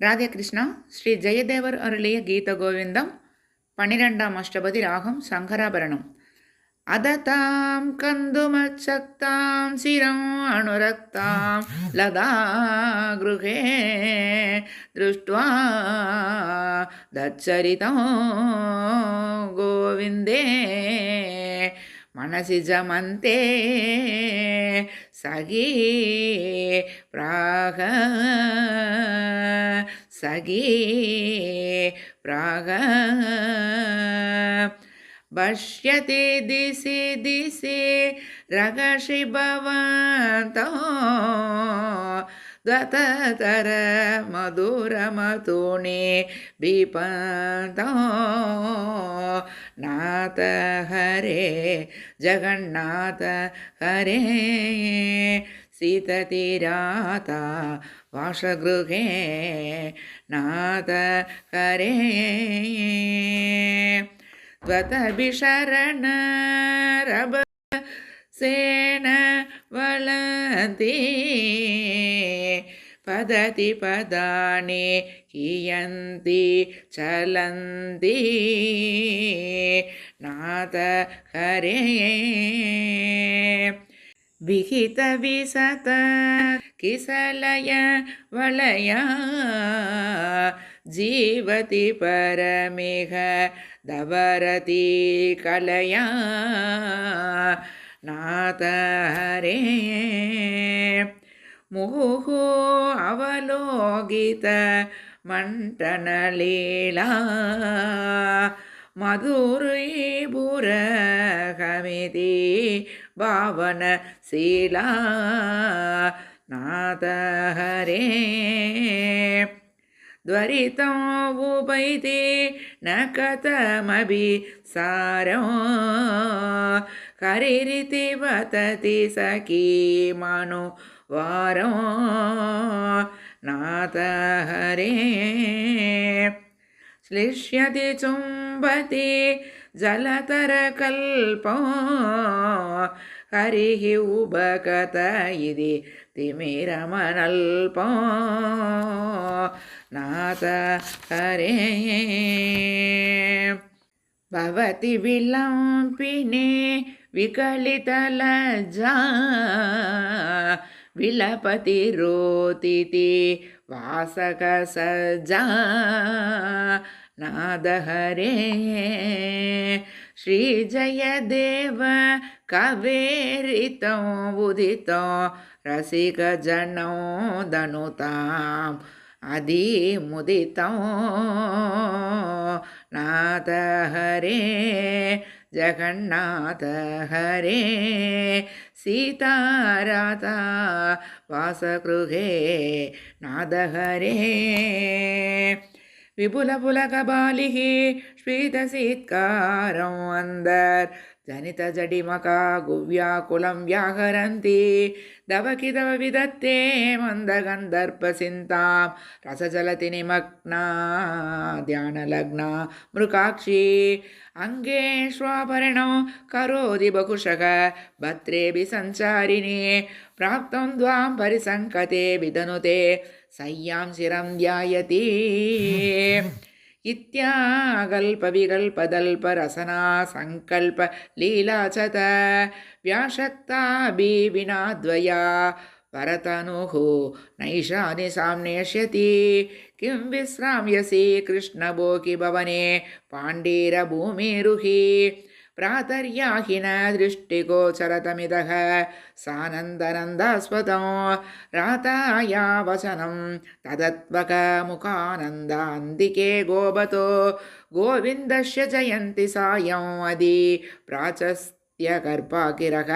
ராதேகிருஷ்ணா ஸ்ரீ ஜெயதேவர் அருளிய கீத கோவிந்தம் பன்னிரெண்டாம் அஷ்டபதி ராகம் சங்கராபரணம். அததாம் கந்துமச்சக்தாம் சிரம் அணுரக்தாம் லதா கிருகே திருஷ்டுவா தச்சரிதம் கோவிந்தே. मनसि जमन्ते सगी प्राग सगी प्राग पश्यति दिशि दिशि रगषि भवन्तो दततर मधुरमतुणे विपन्तो नाथ हरे जगन्नाथ हरे। सीततिराता वासगृहे नाथ हरे। त्वतभिशरणरब सेन वलन्ति पदति पदानि कियन्ति चलन्ति नाथ हरे विहितविसत किसलय वलया जीवति परमेह दवरति कलया नाथ हरे मुहुः अवलोकित मण्टनलीला मधुरीपुरहमिति भावनशीला नाथ हरे त्वरितं उपैति न कथमपि सारो हरिरिति वदति सखी मनुवारो नाथ हरे श्लिष्यति चुम्बति जलतरकल्पो हरिः उबकत इति तिमिरमनल्पो नाथ हरे भवति विलम्पिने विकलितलज्जा विलपति रोतिति वासकसज्जा नादहरे श्रीजयदेव कवेरितं उदितं रसिकजनौ दनुताम् अधिमुदितं। नाथ ஜெகநாத ஹரே சீதாராதா வாசகே நாதஹரே விபுலபுலகபாலிகி ஸ்வீதசீத்காரம் வந்தர் ಜನಿತಜಡಿಮಕ ಗುವ್ಯಾಕುಲಂ ವ್ಯಾಹರಂತಿ. ದವಕಿ ದವಕಿದವ ವಿದತ್ತೇ ಮಂದಗಂಧರ್ಪಸಿಂತಾಂ ರಸಜಲತಿ ನಿಮಗ್ನ ಧ್ಯಾನಲಗ್ನ ಮೃಕಾಕ್ಷಿ. ಅಂಗೇಶ್ವಾಭರಣೋ ಕರೋದಿ ಬಹುಶಃ ಭದ್ರೇಭಿ ಸಂಚಾರಿಣಿ. ಪ್ರಾಪ್ತಂ ದ್ವಾಂ ಪರಿಸಂಕತೆ ವಿಧನುತೆ. ಸಯ್ಯಾಂ ಶಿರಂ ಧ್ಯಾಯತಿ. शिरं ध्यायति इत्याकल्पविकल्पदल्परसना सङ्कल्पलीला च त व्याशक्ताभिविनाद्वया परतनुः नैषानि साम्नेष्यति। किं विश्राम्यसि कृष्णभोगि भवने पाण्डीरभूमिरुहि प्रातर्याहि न दृष्टिगोचरतमिदः सानन्दनन्दास्पदं राताया वचनं तदत्वकमुखानन्दान्तिके गोबतो गोविन्दस्य जयन्ति सायम् अदि प्राचस्त्यगर्भाकिरः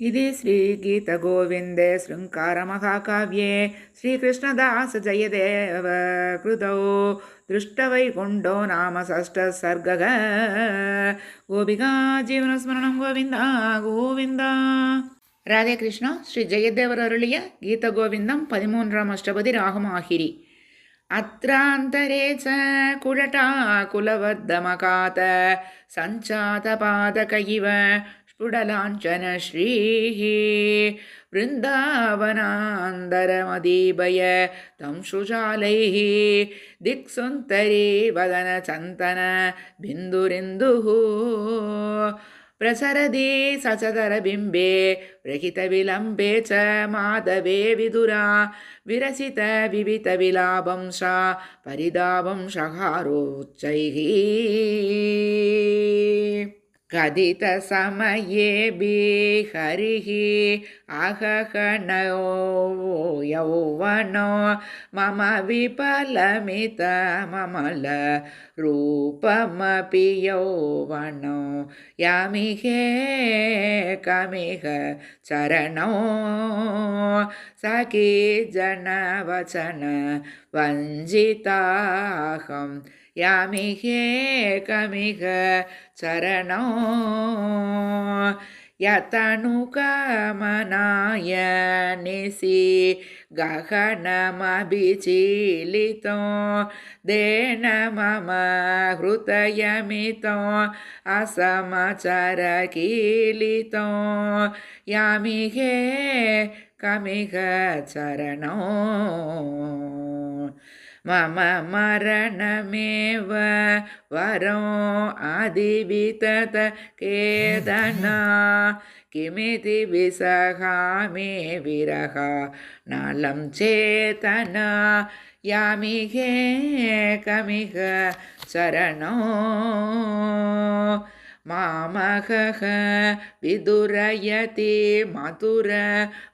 इति श्रीगीतगोविन्दे शृङ्गारमहाकाव्ये श्रीकृष्णदासजयदेव कृतौ दृष्टवैकुण्ठो नाम षष्ठः सर्गः गोपिका जीवनस्मरणं गोविन्द गोविन्द ராதே கிருஷ்ணா ஸ்ரீ ஜெயதேவர் அருளிய கீத கோவிந்தம் பதிமூன்றாம் அஷ்டபதி ராகமாகிரி अत्रान्तरे च कुलटा कुलवर्धमकात सञ्चातपादक इव स्फुटलाञ्छनश्रीः वृन्दावनान्दरमदीपय तं शुशालैः दिक्सुन्तरी वदनचन्तन बिन्दुरिन्दुः प्रसरदि सचदरबिम्बे रहितविलम्बे च माधवे विदुरा विरसितविवितविलापं सा परिदापं शहारोच्चैः कथितसमयेऽपि हरिः अहहनयो यौवनो मम विफलमितममल रूपमपि यौवनो यामिहे कमिह चरणो सखी जनवचन वञ्जिताहं यामिहेकमिह चरणो। यतनुकमनाय निसि गहनमभिचीलितो। देन मम हृदयमितो असमचरकीलितो। यामिहे कमिह चरणो। मम मरणमेव वरो आदिवितत केदना किमिति विसहामि विरह नलं चेतना यामिहे कमिह चरणो मामहः विदुरयति मधुर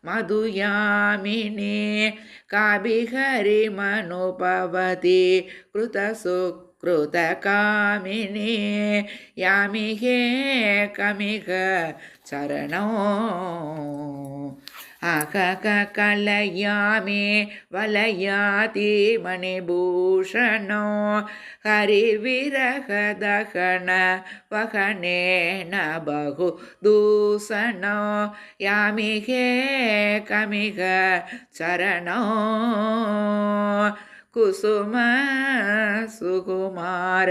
मधुयामिनी काभिहरिमनुपवति कृतसुकृतकामिनी यामिहे कमिह चरणो அகக கலையாமே வலயாதி மணிபூஷணோ. ஹரிவிரகதகண வகனேன பகு தூசணோ யாமிகே கமிக சரணோ. ಕುಸುಮ ಸುಕುಮಾರ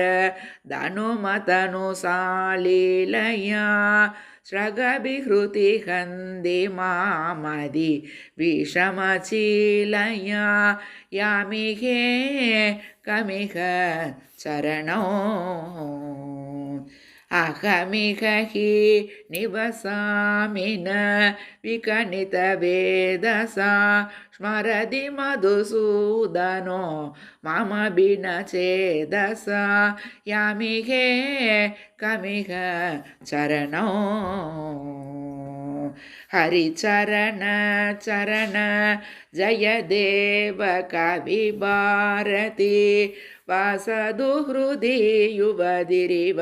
ಧನುಮತನು ಸಾಲೀಲಯ धनुमतनुसालीलया स्रगभिहृतिहन्ति मामदि विषमचीलया यामिहे कमिह चरणो अहमिह हि निवसामि न विकनितवेदसा स्मरति मधुसूदनो मम बिनचेदसा यामिहे कमिह चरणो। हरिचरण चरण जय देव कविभारती वासदु हृदि युवदिरिव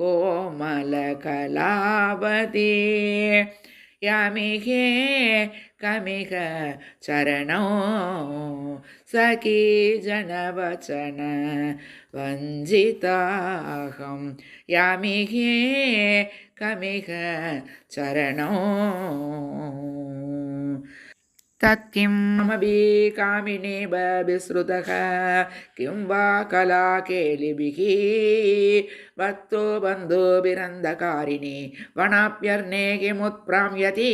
कोमलकलावती यामिहे कमिह चरणो सखी जनवचन वञ्जिताहं यामिहे कमिह चरणो तत्किं ममपि कामिनी विश्रुतः किं वा कलाकेलिभिः? वक्तो बन्धुभिरन्धकारिणि वनाप्यर्णे किमुत्प्राम्यति?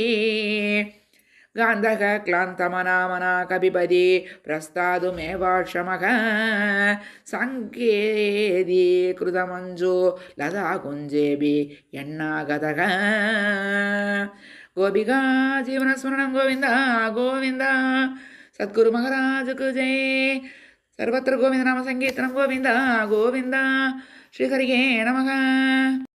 गान्धः क्लान्तमनामना कपिपदि प्रस्तादुमेवाक्षमः। सङ्केदीकृतमञ्जो लता कुञ्जेभि यन्नागतः గోపికా జీవనస్మరణం గోవింద గోవింద. సద్గురు మహారాజుకు జై. సర్వత్ర గోవింద నామ సంకీర్తనం గోవింద గోవింద. శ్రీహరియే నమ.